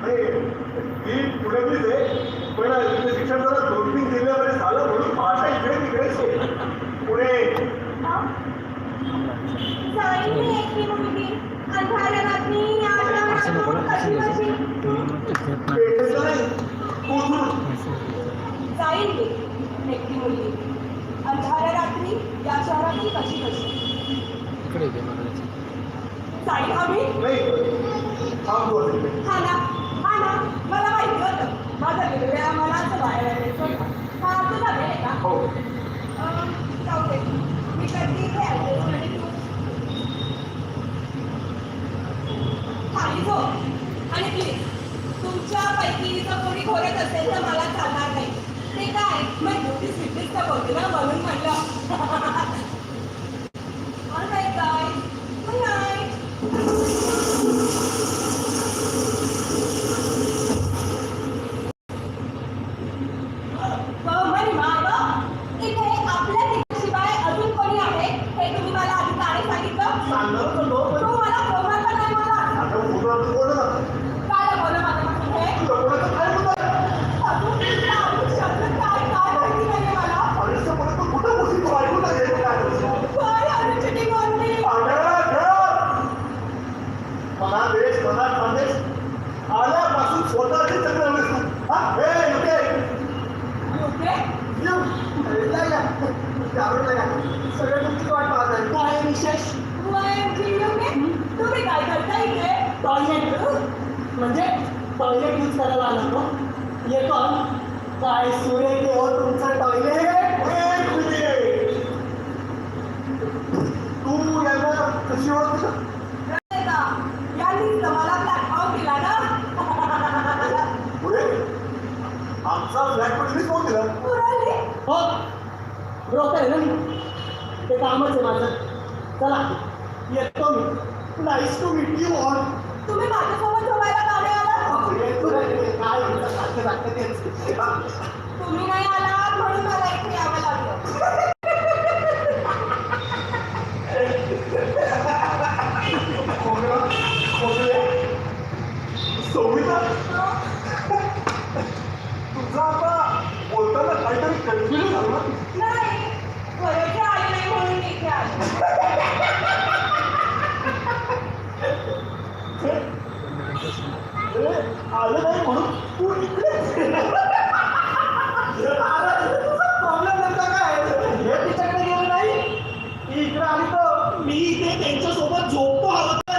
नाही ही पुण्यातलीच आहे पण तिचं शिक्षण जरा दोन तीन जिल्ह्यामध्ये झालं म्हणून भाषा इकडे तिकडेच आहे पुणे जाईल मी एकटी मुलगी अंधाऱ्या रात्री या शहरातून कशी बशी पेठेचं नाही कोथरूड जाईल मी एकटी मुलगी अंधाऱ्या रात्री या शहरातून कशी बशी नाही थांब आता इकडे. हा ना हा ना. मला माहिती होतं. माझा वेगळ्या मनाचं बाहेर यायचं होतं. हा तुझा वेळ आहे का? हो. अं, जाऊ दे. मी करते इथे ऍड्रेस आणि तू खाली झोप. आणि प्लीज तुमच्यापैकी जर कोणी घोरत असेल तर मला चालणार नाही. ते काय? मग ड्युटी स्वीटनेस तर बोलते ना? माग इथे आपल्या शिवाय अजून कोणी आहे हे तुम्ही मला आधी सांगितलं सांगणार तर नको, तू पण मला बोलणार नाही मला आता कोणाचं कोण ना काय बोल माझ्यापासून हे तुझं कोणाचं काय होतं अजून तुला अजून शब्द काय काय माहिती नाहीये मला आयुष्य कोणाचं कुठं बसून तू ऐकून नाही येत काय होतं. काय अनुचिती बोलली अगं, गं! मला देश मला खानदेश आल्यापासून स्वतःची चक्र लावलीस तू. हा? हे, इथे. ओके येऊ. या, या. त्यावेळेला या. तुमची वाट पाहत काय विशेष तुम्ही काय करता इथे टॉयलेट म्हणजे टॉयलेट यूज करायला आलं तो येतो काय सूर्य ते हो तुमचं टॉयलेट तू यांना कशी ओळखते आमचा फ्लॅट पण तुम्हीच फोन दिला हो ब्रोकर आहे ना मी? ते कामच आहे माझं. चला. येतो मी. Nice to meet you on तुम्ही माझ्यासोबत झोपायला का नाही आलात काय म्हणतात सारखं सारखं तेच तुम्ही नाही आलात म्हणून मला इथे यावं लागलं. तुझा बोलताना काहीतरी कन्फ्युजन झालं ना नाही घराची आई नाही म्हणून मी इथे आले. हे आलं नाही म्हणून तू इकडे प्रॉब्लेम नेमका काय हे तिच्याकडे गेलं नाही. ती इकडे आली तर मी इथे त्यांच्यासोबत झोपतो हवं तर